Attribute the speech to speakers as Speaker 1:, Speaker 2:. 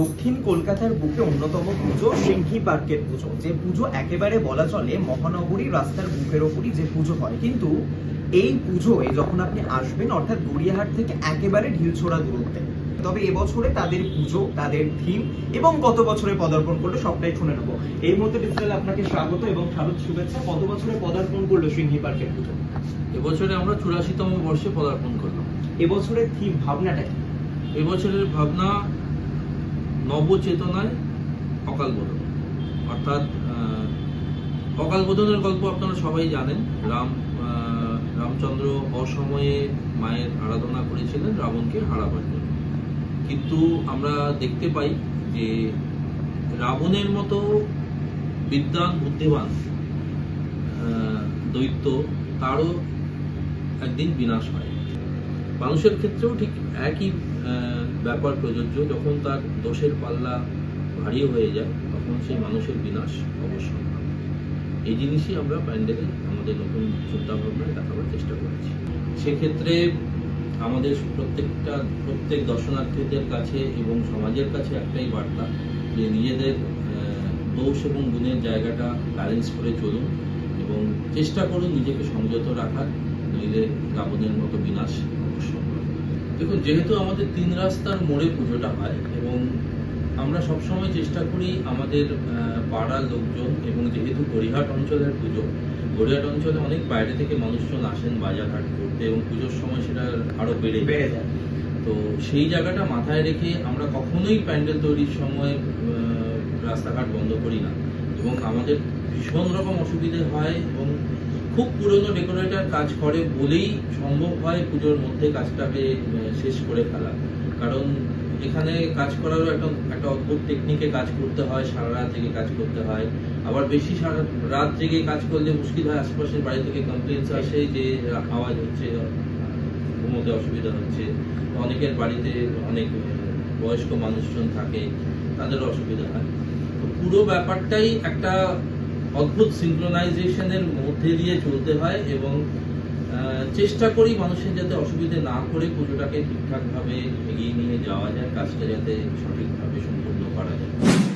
Speaker 1: দক্ষিণ কলকাতার বুকে অন্যতম পুজো সিংহি পার্কের পুজো। যে পুজো একেবারে বলা চলে মহানগরী রাস্তার বুকের ওপরই যে পুজো হয়। কিন্তু এই পুজোয় যখন আপনি আসবেন অর্থাৎ গড়িয়াহাট থেকে একেবারে ঢিলছোড়া দূরত্বে তবে এবছরে তাদের পুজো তাদের থিম এবং কত বছরে পদার্পণ করল সবটাই শুনে নেব। এই মুহূর্তে ডিজিটাল আপনাকে স্বাগত এবং শারদ শুভেচ্ছা। কত বছরে পদার্পণ করল সিংহি পার্কের পুজো?
Speaker 2: এবছরে আমরা চুরাশিতম বর্ষে পদার্পণ করলাম।
Speaker 1: এবছরের থিম ভাবনাটা কি?
Speaker 2: এবছরের ভাবনা নবচেতনায় অকাল বোধন। অর্থাৎ অকাল বোধনের গল্প আপনারা সবাই জানেন। রাম রামচন্দ্র অসময়ে মায়ের আরাধনা করেছিলেন রাবণকে হারাবার জন্য। কিন্তু আমরা দেখতে পাই যে রাবণের মতো বিদ্যান বুদ্ধিমান দৈত্য তারও একদিন বিনাশ হয়। মানুষের ক্ষেত্রেও ঠিক একই ব্যাপার প্রযোজ্য। যখন তার দোষের পাল্লা ভারী হয়ে যায়, তখন সেই মানুষের বিনাশ অবশ্যই। এই জিনিসই আমরা প্যান্ডেলে আমাদের নতুন চিন্তা ভাবনায় দেখাবার চেষ্টা করেছি। সেক্ষেত্রে আমাদের প্রত্যেকটা, প্রত্যেক দর্শনার্থীদের কাছে এবং সমাজের কাছে একটাই বার্তা যে নিজেদের দোষ এবং গুণের জায়গাটা ব্যালেন্স করে চলুন এবং চেষ্টা করুন নিজেকে সংযত রাখার নইলে রাবণের মতো বিনাশ দেখুন যেহেতু আমাদের তিন রাস্তার মোড়ে পুজোটা হয় এবং আমরা সবসময় চেষ্টা করি আমাদের পাড়ার লোকজন এবং যেহেতু গড়িহাট অঞ্চলের পুজো গড়িহাট অঞ্চলে অনেক বাইরে থেকে মানুষজন আসেন বাজারহাট করতে এবং পুজোর সময় সেটা আরও বেড়ে
Speaker 1: বেড়ে যায়।
Speaker 2: তো সেই জায়গাটা মাথায় রেখে আমরা কখনোই প্যান্ডেল তৈরির সময় রাস্তাঘাট বন্ধ করি না। এবং আমাদের ভীষণ রকম অসুবিধে হয় এবং খুব পুরনো ডেকোরেটর কাজ করে বলেই সম্ভব হয় পুজোর মধ্যে কাজটাকে শেষ করে ফেলা। কারণ এখানে কাজ করারও একটা একটা অদ্ভুত টেকনিকে কাজ করতে হয়, সারা রাত জেগে কাজ করতে হয়। আবার বেশি সারা রাত জেগে কাজ করলে মুশকিল হয়, আশপাশের বাড়ি থেকে কমপ্লেন্স আসে যে আওয়াজ হচ্ছে ঘুমোতে অসুবিধা হচ্ছে। অনেকের বাড়িতে অনেক বয়স্ক মানুষজন থাকে, তাদের অসুবিধা হয়। পুরো ব্যাপারটাই একটা অদ্ভুত সিঙ্ক্রোনাইজেশনের মধ্যে দিয়ে চলতে হয় এবং চেষ্টা করি মানুষের যাতে অসুবিধে না করে পুজোটাকে ঠিকঠাকভাবে এগিয়ে নিয়ে যাওয়া যায়, কাজটা যাতে সঠিকভাবে সম্পূর্ণ করা যায়।